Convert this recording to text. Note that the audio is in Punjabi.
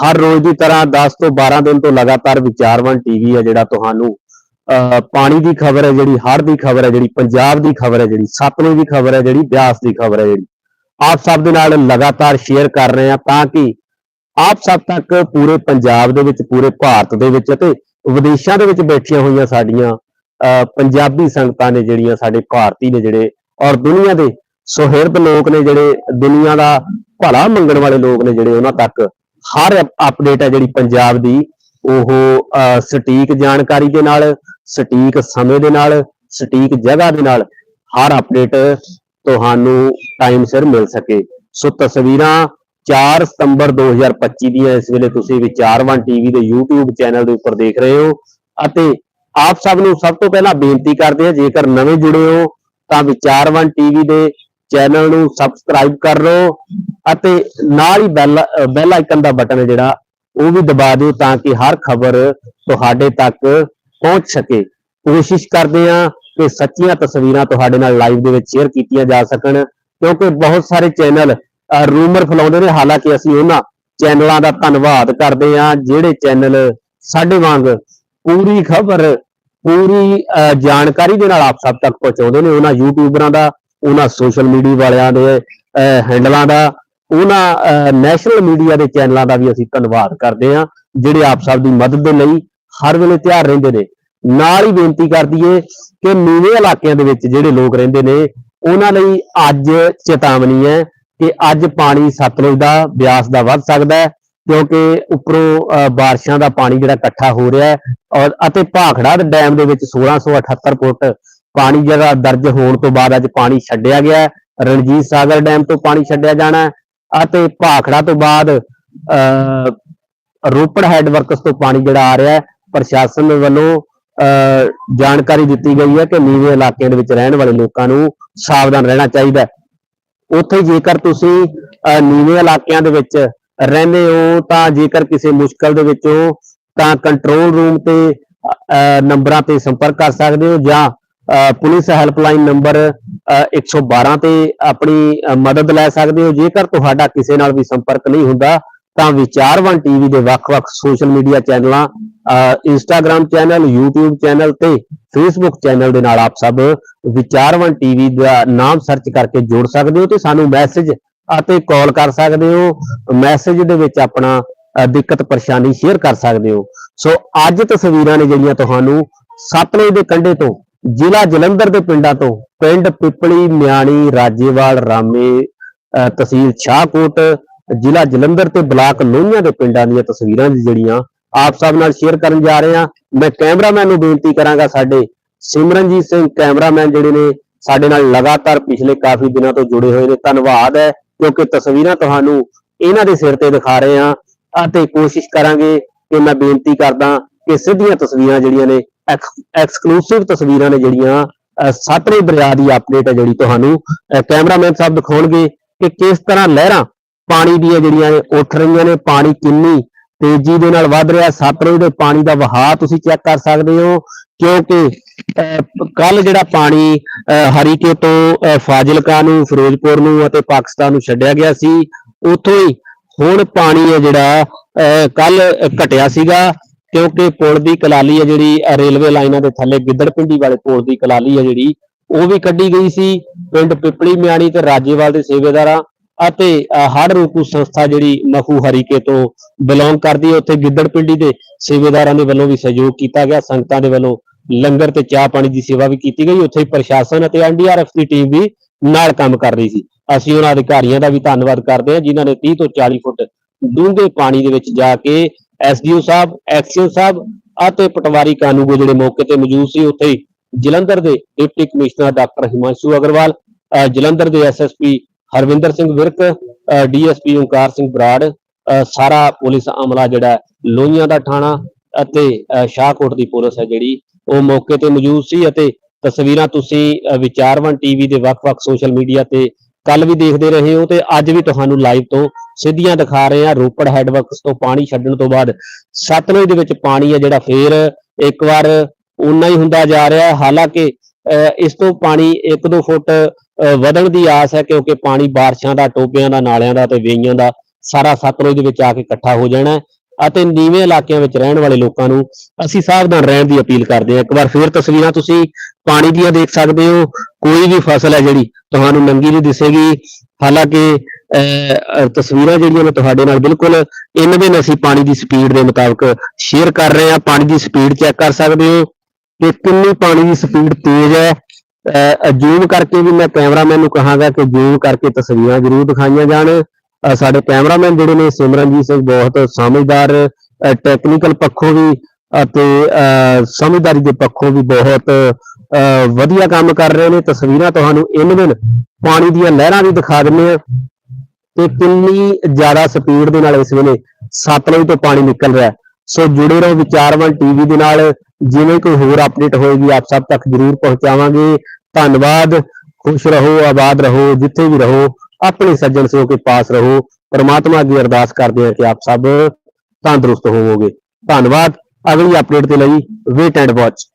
ਹਰ ਰੋਜ਼ ਦੀ ਤਰ੍ਹਾਂ 10 ਤੋਂ 12 ਦਿਨ ਤੋਂ ਲਗਾਤਾਰ ਵਿਚਾਰਵਨ ਟੀਵੀ ਹੈ ਜਿਹੜਾ ਤੁਹਾਨੂੰ ਅਹ, ਪਾਣੀ ਦੀ ਖਬਰ ਹੈ ਜਿਹੜੀ ਹੜ੍ਹ ਦੀ ਖਬਰ ਹੈ ਜਿਹੜੀ ਪੰਜਾਬ ਦੀ ਖਬਰ ਹੈ ਜਿਹੜੀ ਸਤਲੁਜ ਦੀ ਖਬਰ ਹੈ ਜਿਹੜੀ ਬਿਆਸ ਦੀ ਖਬਰ ਹੈ ਜਿਹੜੀ। ਆਪ ਸਭ ਦੇ ਨਾਲ ਲਗਾਤਾਰ ਸ਼ੇਅਰ ਕਰ ਰਹੇ ਹਾਂ ਤਾਂ ਕਿ ਆਪ ਸਭ ਤੱਕ ਪੂਰੇ ਪੰਜਾਬ ਦੇ ਵਿੱਚ ਪੂਰੇ ਭਾਰਤ ਦੇ ਵਿੱਚ ਅਤੇ ਵਿਦੇਸ਼ਾਂ ਦੇ ਵਿੱਚ ਬੈਠੀਆਂ ਹੋਈਆਂ ਸਾਡੀਆਂ ਅਹ, ਪੰਜਾਬੀ ਸੰਗਤਾਂ ਨੇ ਜਿਹੜੀਆਂ ਸਾਡੇ ਭਾਰਤੀ ਨੇ ਜਿਹੜੇ ਔਰ ਦੁਨੀਆ ਦੇ ਸੁਹਿਰਦ ਲੋਕ ਨੇ ਜਿਹੜੇ ਦੁਨੀਆ ਦਾ ਭਲਾ ਮੰਗਣ ਵਾਲੇ ਲੋਕ ਨੇ ਜਿਹੜੇ ਉਹਨਾਂ ਤੱਕ ਹਰ ਅਪਡੇਟ ਹੈ ਜਿਹੜੀ ਪੰਜਾਬ ਦੀ, ਉਹ ਸਟੀਕ ਜਾਣਕਾਰੀ ਦੇ ਨਾਲ, ਸਟੀਕ ਸਮੇਂ ਦੇ ਨਾਲ, ਸਟੀਕ ਜਗ੍ਹਾ ਦੇ ਨਾਲ ਹਰ ਅਪਡੇਟ ਤੁਹਾਨੂੰ ਟਾਈਮ ਸਿਰ ਮਿਲ ਸਕੇ। ਸੋ ਤਸਵੀਰਾਂ 4 ਸਤੰਬਰ 2025 ਦੀਆਂ ਇਸ ਵੇਲੇ ਤੁਸੀਂ ਵਿਚਾਰਵਨ ਟੀਵੀ ਦੇ YouTube ਚੈਨਲ ਦੇ ਉੱਪਰ ਦੇਖ ਰਹੇ ਹੋ। ਅਤੇ ਆਪ ਸਭ ਨੂੰ ਸਭ ਤੋਂ ਪਹਿਲਾਂ ਬੇਨਤੀ ਕਰਦੇ ਹਾਂ, ਜੇਕਰ ਨਵੇਂ ਜੁੜੇ ਹੋ, ਤਾਂ ਵਿਚਾਰਵਨ ਟੀਵੀ ਦੇ ਚੈਨਲ ਨੂੰ ਸਬਸਕ੍ਰਾਈਬ ਕਰ ਲਓ ਅਤੇ ਨਾਲ ਹੀ ਬੈਲ ਬੈਲ ਆਈਕਨ ਦਾ ਬਟਨ ਹੈ ਜਿਹੜਾ ਉਹ ਵੀ ਦਬਾ ਦਿਓ ਤਾਂ ਕਿ ਹਰ ਖਬਰ ਤੁਹਾਡੇ ਤੱਕ ਪਹੁੰਚ ਸਕੇ। ਕੋਸ਼ਿਸ਼ ਕਰਦੇ ਹਾਂ ਕਿ ਸੱਚੀਆਂ ਤਸਵੀਰਾਂ ਤੁਹਾਡੇ ਨਾਲ ਲਾਈਵ ਦੇ ਵਿੱਚ ਸ਼ੇਅਰ ਕੀਤੀਆਂ ਜਾ ਸਕਣ ਕਿਉਂਕਿ ਬਹੁਤ ਸਾਰੇ ਚੈਨਲ ਰੂਮਰ ਫੈਲਾਉਂਦੇ ਨੇ ਹਾਲਾਂਕਿ ਅਸੀਂ ਉਹਨਾਂ ਚੈਨਲਾਂ ਦਾ ਧੰਨਵਾਦ ਕਰਦੇ ਹਾਂ ਜਿਹੜੇ ਚੈਨਲ ਸਾਡੇ ਵਾਂਗ ਪੂਰੀ ਖਬਰ ਪੂਰੀ ਅਹ, ਜਾਣਕਾਰੀ ਦੇ ਨਾਲ ਆਪ ਸਭ ਤੱਕ ਪਹੁੰਚਾਉਂਦੇ ਨੇ ਉਹਨਾਂ ਯੂਟਿਊਬਰਾਂ ਦਾ ਉਹਨਾਂ ਸੋਸ਼ਲ ਮੀਡੀਆ ਵਾਲਿਆਂ ਦੇ ਅਹ, ਹੈਂਡਲਾਂ ਦਾ ਉਹਨਾਂ ਨੈਸ਼ਨਲ ਮੀਡੀਆ ਦੇ ਚੈਨਲਾਂ ਦਾ ਵੀ ਅਸੀਂ ਧੰਨਵਾਦ ਕਰਦੇ ਹਾਂ ਜਿਹੜੇ ਆਪ ਸਭ ਦੀ ਮਦਦ ਦੇ ਲਈ ਹਰ ਵੇਲੇ ਤਿਆਰ ਰਹਿੰਦੇ ਨੇ। ਨਾਲ ਹੀ ਬੇਨਤੀ ਕਰਦੀ ਦਈਏ ਕਿ ਨੀਵੇਂ ਇਲਾਕਿਆਂ ਦੇ ਵਿੱਚ ਜਿਹੜੇ ਲੋਕ ਰਹਿੰਦੇ ਨੇ ਉਹਨਾਂ ਲਈ ਅੱਜ ਚੇਤਾਵਨੀ ਹੈ ਕਿ ਅੱਜ ਪਾਣੀ ਸਤਲੁਜ ਦਾ ਬਿਆਸ ਦਾ ਵੱਧ ਸਕਦਾ ਹੈ ਕਿਉਂਕਿ ਉੱਪਰੋਂ ਅਹ, ਬਾਰਿਸ਼ਾਂ ਦਾ ਪਾਣੀ ਜਿਹੜਾ ਇਕੱਠਾ ਹੋ ਰਿਹਾ ਹੈ ਔਰ ਅਤੇ ਭਾਖੜਾ ਡੈਮ ਦੇ ਵਿੱਚ 1678 ਫੁੱਟ ਪਾਣੀ ਜਿਹੜਾ ਦਰਜ ਹੋਣ ਤੋਂ ਬਾਅਦ ਅੱਜ ਪਾਣੀ ਛੱਡਿਆ ਗਿਆ ਰਣਜੀਤ ਸਾਗਰ ਡੈਮ ਤੋਂ ਪਾਣੀ ਛੱਡਿਆ ਜਾਣਾ ਅਤੇ ਭਾਖੜਾ ਤੋਂ ਬਾਅਦ ਅਹ, ਰੋਪੜ ਹੈੱਡ ਵਰਕਸ ਤੋਂ ਪਾਣੀ ਜਿਹੜਾ ਆ ਰਿਹਾ ਪ੍ਰਸ਼ਾਸਨ ਵੱਲੋਂ ਅਹ, ਜਾਣਕਾਰੀ ਦਿੱਤੀ ਗਈ ਹੈ ਕਿ ਨੀਵੇਂ ਇਲਾਕਿਆਂ ਦੇ ਵਿੱਚ ਰਹਿਣ ਵਾਲੇ ਲੋਕਾਂ ਨੂੰ ਸਾਵਧਾਨ ਰਹਿਣਾ ਚਾਹੀਦਾ ਉੱਥੇ ਜੇਕਰ ਤੁਸੀਂ ਨੀਵੇਂ ਇਲਾਕਿਆਂ ਦੇ ਵਿੱਚ ਰਹਿੰਦੇ ਹੋ ਤਾਂ ਜੇਕਰ ਕਿਸੇ ਮੁਸ਼ਕਲ ਦੇ ਵਿੱਚ ਹੋ ਤਾਂ ਕੰਟਰੋਲ ਰੂਮ ਤੇ ਅਹ, ਨੰਬਰਾਂ ਤੇ ਸੰਪਰਕ ਕਰ ਸਕਦੇ ਹੋ ਜਾਂ ਪੁਲਿਸ ਹੈਲਪਲਾਈਨ ਨੰਬਰ ਅਹ, 112 ਤੇ ਆਪਣੀ ਮਦਦ ਲੈ ਸਕਦੇ ਹੋ। ਜੇਕਰ ਤੁਹਾਡਾ ਕਿਸੇ ਨਾਲ ਵੀ ਸੰਪਰਕ ਨਹੀਂ ਹੁੰਦਾ ਤਾਂ ਵਿਚਾਰਵਨ ਟੀਵੀ ਦੇ ਵੱਖ-ਵੱਖ ਸੋਸ਼ਲ ਮੀਡੀਆ ਚੈਨਲਾਂ ਇੰਸਟਾਗ੍ਰam ਚੈਨਲ YouTube ਚੈਨਲ ਤੇ Facebook ਚੈਨਲ ਦੇ ਨਾਲ ਆਪ ਸਭ ਵਿਚਾਰਵਨ ਟੀਵੀ ਦਾ ਨਾਮ ਸਰਚ ਕਰਕੇ ਜੋੜ ਸਕਦੇ ਹੋ ਤੇ ਸਾਨੂੰ ਮੈਸੇਜ ਅਤੇ ਕਾਲ ਕਰ ਸਕਦੇ ਹੋ। ਮੈਸੇਜ ਦੇ ਵਿੱਚ ਆਪਣਾ ਦਿੱਕਤ ਪਰੇਸ਼ਾਨੀ ਸ਼ੇਅਰ ਕਰ ਸਕਦੇ ਹੋ। ਸੋ ਅੱਜ ਤਸਵੀਰਾਂ ਨੇ ਜਿਹੜੀਆਂ ਤੁਹਾਨੂੰ ਸਤਲੁਜ ਦੇ ਕੰਢੇ ਤੋਂ ਜ਼ਿਲ੍ਹਾ ਜਲੰਧਰ ਦੇ ਪਿੰਡਾਂ ਤੋਂ ਪਿੰਡ ਪਿਪਲੀ ਮਿਆਣੀ ਰਾਜੇਵਾਲ, ਰਾਮੇ ਤਹਿਸੀਲ ਸ਼ਾਹਕੋਟ, ਜ਼ਿਲ੍ਹਾ ਜਲੰਧਰ ਤੇ ਬਲਾਕ ਲੋਹੀਆਂ ਦੇ ਪਿੰਡਾਂ ਦੀਆਂ ਤਸਵੀਰਾਂ ਜਿਹੜੀਆਂ ਆਪ ਸਭ ਨਾਲ ਸ਼ੇਅਰ ਕਰਨ ਜਾ ਰਹੇ ਹਾਂ। ਮੈਂ ਕੈਮਰਾਮੈਨ ਨੂੰ ਬੇਨਤੀ ਕਰਾਂਗਾ ਸਾਡੇ ਸਿਮਰਨਜੀਤ ਸਿੰਘ ਕੈਮਰਾਮੈਨ ਜਿਹੜੇ ਨੇ ਸਾਡੇ ਨਾਲ ਲਗਾਤਾਰ ਪਿਛਲੇ ਕਾਫੀ ਦਿਨਾਂ ਤੋਂ ਜੁੜੇ ਹੋਏ ਨੇ। ਧੰਨਵਾਦ ਹੈ, ਕਿਉਂਕਿ ਤਸਵੀਰਾਂ ਤੁਹਾਨੂੰ ਇਹਨਾਂ ਦੇ ਸਿਰ ਤੇ ਦਿਖਾ ਰਹੇ ਹਾਂ। ਅਤੇ ਕੋਸ਼ਿਸ਼ ਕਰਾਂਗੇ ਕਿ ਮੈਂ ਬੇਨਤੀ ਕਰਦਾ ਕਿ ਸਿੱਧੀਆਂ ਤਸਵੀਰਾਂ ਜਿਹੜੀਆਂ ਨੇ ਐਕਸਕਲੂਸਿਵ ਤਸਵੀਰਾਂ ਨੇ ਜਿਹੜੀਆਂ ਸਤਲੁਜ ਦਰਿਆ ਦੀ ਅਪਡੇਟ ਹੈ ਜਿਹੜੀ ਤੁਹਾਨੂੰ ਕੈਮਰਾਮੈਨ ਸਾਹਿਬ ਦਿਖਾਉਣਗੇ ਕਿ ਕਿਸ ਤਰ੍ਹਾਂ ਲਹਿਰਾਂ ਪਾਣੀ ਦੀਆਂ ਜਿਹੜੀਆਂ ਨੇ ਉੱਠ ਰਹੀਆਂ ਨੇ ਪਾਣੀ ਕਿੰਨੀ ਤੇਜ਼ੀ ਦੇ ਨਾਲ ਵੱਧ ਰਿਹਾ ਸਤਲੁਜ ਦੇ ਪਾਣੀ ਦਾ ਵਹਾਅ ਤੁਸੀਂ ਚੈੱਕ ਕਰ ਸਕਦੇ ਹੋ ਕਿਉਂਕਿ ਕੱਲ ਜਿਹੜਾ ਪਾਣੀ ਅਹ, ਹਰੀਕੇ ਤੋਂ ਅਹ, ਫਾਜ਼ਿਲਕਾ ਨੂੰ ਫਿਰੋਜ਼ਪੁਰ ਨੂੰ ਅਤੇ ਪਾਕਿਸਤਾਨ ਨੂੰ ਛੱਡਿਆ ਗਿਆ ਸੀ ਉੱਥੋਂ ਹੀ ਹੁਣ ਪਾਣੀ ਹੈ ਜਿਹੜਾ ਕੱਲ ਘਟਿਆ ਸੀਗਾ। ਕਿਉਂਕਿ ਪੁਲ ਦੀ ਕਲਾਲੀ ਹੈ ਜਿਹੜੀ ਰੇਲਵੇ ਲਾਈਨਾਂ ਦੇ ਥੱਲੇ ਗਿੱਦੜਪਿੰਡੀ ਵਾਲੇ ਪੁਲ ਦੀ ਕਲਾਲੀ ਹੈ ਜਿਹੜੀ, ਉਹ ਵੀ ਕੱਢੀ ਗਈ ਸੀ। ਪਿੰਡ ਪਿਪਲੀ ਮਿਆਣੀ ਤੇ ਰਾਜੇਵਾਲ ਦੇ ਸੇਵੇਦਾਰਾਂ ਅਤੇ ਹੜ ਰੋਕੂ ਸੰਸਥਾ ਜਿਹੜੀ ਮਖੂ ਹਰੀਕੇ ਤੋਂ ਬਿਲੋਂਗ ਕਰਦੀ ਹੈ। ਉੱਥੇ ਗਿੱਦੜਪਿੰਡੀ ਦੇ ਸੇਵੇਦਾਰਾਂ ਦੇ ਵੱਲੋਂ ਵੀ ਸਹਿਯੋਗ ਕੀਤਾ ਗਿਆ। ਸੰਗਤਾਂ ਦੇ ਵੱਲੋਂ ਲੰਗਰ ਤੇ ਚਾਹ ਪਾਣੀ ਦੀ ਸੇਵਾ ਵੀ ਕੀਤੀ ਗਈ। ਉੱਥੇ ਪ੍ਰਸ਼ਾਸਨ ਅਤੇ ਐਨਡੀਆਰਐਫ ਦੀ ਟੀਮ ਵੀ ਨਾਲ ਕੰਮ ਕਰ ਰਹੀ ਸੀ। ਅਸੀਂ ਉਹਨਾਂ ਅਧਿਕਾਰੀਆਂ ਦਾ ਵੀ ਧੰਨਵਾਦ ਕਰਦੇ ਹਾਂ, ਜਿਨ੍ਹਾਂ ਨੇ 30 ਤੋਂ 40 ਫੁੱਟ ਡੂੰਘੇ ਪਾਣੀ ਦੇ ਵਿੱਚ ਜਾ ਕੇ ਐਸਡੀਓ ਸਾਹਿਬ, ਐਕਸੀਓ ਸਾਹਿਬ ਅਤੇ ਪਟਵਾਰੀ ਕਾਨੂੰਗੋ ਜਿਹੜੇ ਮੌਕੇ ਤੇ ਮੌਜੂਦ ਸੀ, ਉੱਥੇ ਜਲੰਧਰ ਦੇ deputy commissioner doctor Himanshu Agarwal Jalandhar ਦੇ ਐਸਐਸਪੀ ਹਰਵਿੰਦਰ ਸਿੰਘ ਵਿਰਕ ਡੀਐਸਪੀ ਓਂਕਾਰ ਸਿੰਘ ਬਰਾੜ ਅਹ ਸਾਰਾ ਪੁਲਿਸ ਅਮਲਾ ਜਿਹੜਾ ਲੋਹੀਆਂ ਦਾ ਥਾਣਾ ਅਤੇ ਸ਼ਾਹਕੋਟ ਦੀ ਪੁਲਿਸ ਹੈ ਜਿਹੜੀ, ਉਹ ਮੌਕੇ ਤੇ ਮੌਜੂਦ ਸੀ ਅਤੇ ਤਸਵੀਰਾਂ ਤੁਸੀਂ ਅਹ ਵਿਚਾਰਵਨ ਟੀਵੀ ਦੇ ਵੱਖ-ਵੱਖ ਸੋਸ਼ਲ ਮੀਡੀਆ ਤੇ ਕੱਲ ਵੀ ਦੇਖਦੇ ਰਹੇ ਹੋ ਤੇ ਅੱਜ ਵੀ ਤੁਹਾਨੂੰ ਲਾਈਵ ਤੋਂ ਸਿੱਧੀਆਂ ਦਿਖਾ ਰਹੇ ਹਾਂ ਰੋਪੜ ਹੈਡਵਰਕਸ ਤੋਂ ਪਾਣੀ ਛੱਡਣ ਤੋਂ ਬਾਅਦ। ਸਤਲੁਜ ਦੇ ਵਿੱਚ ਪਾਣੀ ਹੈ ਜਿਹੜਾ ਫੇਰ ਇੱਕ ਵਾਰ ਉਨਾ ਹੀ ਹੁੰਦਾ ਜਾ ਰਿਹਾ। ਹੈ ਹਾਲਾਂਕਿ, ਅਹ ਇਸ ਤੋਂ ਪਾਣੀ 1-2 ਫੁੱਟ, ਅਹ ਵਧਣ ਦੀ ਆਸ ਹੈ ਕਿਉਂਕਿ ਪਾਣੀ ਬਾਰਿਸ਼ਾਂ ਦਾ, ਟੋਪਿਆਂ ਦਾ, ਨਾਲਿਆਂ ਦਾ ਤੇ ਵੇਈਆਂ ਦਾ ਸਾਰਾ ਸਤਲੁਜ ਦੇ ਵਿੱਚ ਆ ਕੇ ਇਕੱਠਾ ਹੋ ਜਾਣਾ। ਅਤੇ ਨੀਵੇਂ ਇਲਾਕਿਆਂ ਵਿੱਚ ਰਹਿਣ ਵਾਲੇ ਲੋਕਾਂ ਨੂੰ ਅਸੀਂ ਸਾਵਧਾਨ ਰਹਿਣ ਦੀ ਅਪੀਲ ਕਰਦੇ ਹਾਂ। ਇੱਕ ਵਾਰ ਫੇਰ ਤਸਵੀਰਾਂ ਤੁਸੀਂ ਪਾਣੀ ਦੀਆਂ ਦੇਖ ਸਕਦੇ ਹੋ। ਕੋਈ ਵੀ ਫਸਲ ਹੈ ਜਿਹੜੀ ਤੁਹਾਨੂੰ ਨੰਗੀ ਨਹੀਂ ਦਿਸੇਗੀ। ਹਾਲਾਂਕਿ ਅਹ, ਤਸਵੀਰਾਂ ਜਿਹੜੀਆਂ ਮੈਂ ਤੁਹਾਡੇ ਨਾਲ ਬਿਲਕੁਲ ਇਨ ਬਿਨ ਅਸੀਂ ਪਾਣੀ ਦੀ ਸਪੀਡ ਦੇ ਮੁਤਾਬਕ ਸ਼ੇਅਰ ਕਰ ਰਹੇ ਹਾਂ। ਪਾਣੀ ਦੀ ਸਪੀਡ ਚੈੱਕ ਕਰ ਸਕਦੇ ਹੋ ਕਿ ਕਿੰਨੀ ਪਾਣੀ ਦੀ ਸਪੀਡ ਤੇਜ਼ ਹੈ। ਜ਼ੂਮ ਕਰਕੇ ਵੀ ਮੈਂ ਕੈਮਰਾਮੈਨ ਨੂੰ ਕਹਾਂਗਾ ਕਿ ਜ਼ੂਮ ਕਰਕੇ ਤਸਵੀਰਾਂ ਜ਼ਰੂਰ ਦਿਖਾਈਆਂ ਜਾਣ। ਸਾਡੇ ਕੈਮਰਾਮੈਨ ਜਿਹੜੇ ਨੇ ਸਿਮਰਨਜੀਤ ਸਿੰਘ ਬਹੁਤ ਸਮਝਦਾਰ ਟੈਕਨੀਕਲ ਪੱਖੋਂ ਵੀ ਅਤੇ ਅਹ, ਸਮਝਦਾਰੀ ਦੇ ਪੱਖੋਂ ਵੀ ਬਹੁਤ ਅਹ, ਵਧੀਆ ਕੰਮ ਕਰ ਰਹੇ ਨੇ। ਤਸਵੀਰਾਂ ਤੁਹਾਨੂੰ ਇਨ ਦਿਨ ਪਾਣੀ ਦੀਆਂ ਲਹਿਰਾਂ ਵੀ ਦਿਖਾ ਦਿੰਦੇ ਆ ਤੇ ਕਿੰਨੀ ਜ਼ਿਆਦਾ ਸਪੀਡ ਦੇ ਨਾਲ ਇਸ ਵੇਲੇ ਸਤਲੁਜ ਤੋਂ ਪਾਣੀ ਨਿਕਲ ਰਿਹਾ ਸੋ ਜੁੜੇ ਰਹੋ ਵਿਚਾਰਵਨ ਟੀਵੀ ਦੇ ਨਾਲ। ਜਿਵੇਂ ਕੋਈ ਹੋਰ ਅਪਡੇਟ ਹੋਏਗੀ ਆਪ ਸਭ ਤੱਕ ਜਰੂਰ ਪਹੁੰਚਾਵਾਂਗੇ। ਧੰਨਵਾਦ। ਖੁਸ਼ ਰਹੋ ਆਬਾਦ ਰਹੋ ਜਿੱਥੇ ਵੀ ਰਹੋ। ਆਪਣੇ ਸੱਜਣ ਸਿਓ ਕੇ ਪਾਸ ਰਹੋ ਪਰਮਾਤਮਾ ਅੱਗੇ ਅਰਦਾਸ ਕਰਦੇ ਹਾਂ ਕਿ ਆਪ ਸਭ ਤੰਦਰੁਸਤ ਹੋਵੋਗੇ ਧੰਨਵਾਦ ਅਗਲੀ ਅਪਡੇਟ ਦੇ ਲਈ ਵੇਟ ਐਂਡ ਵਾਚ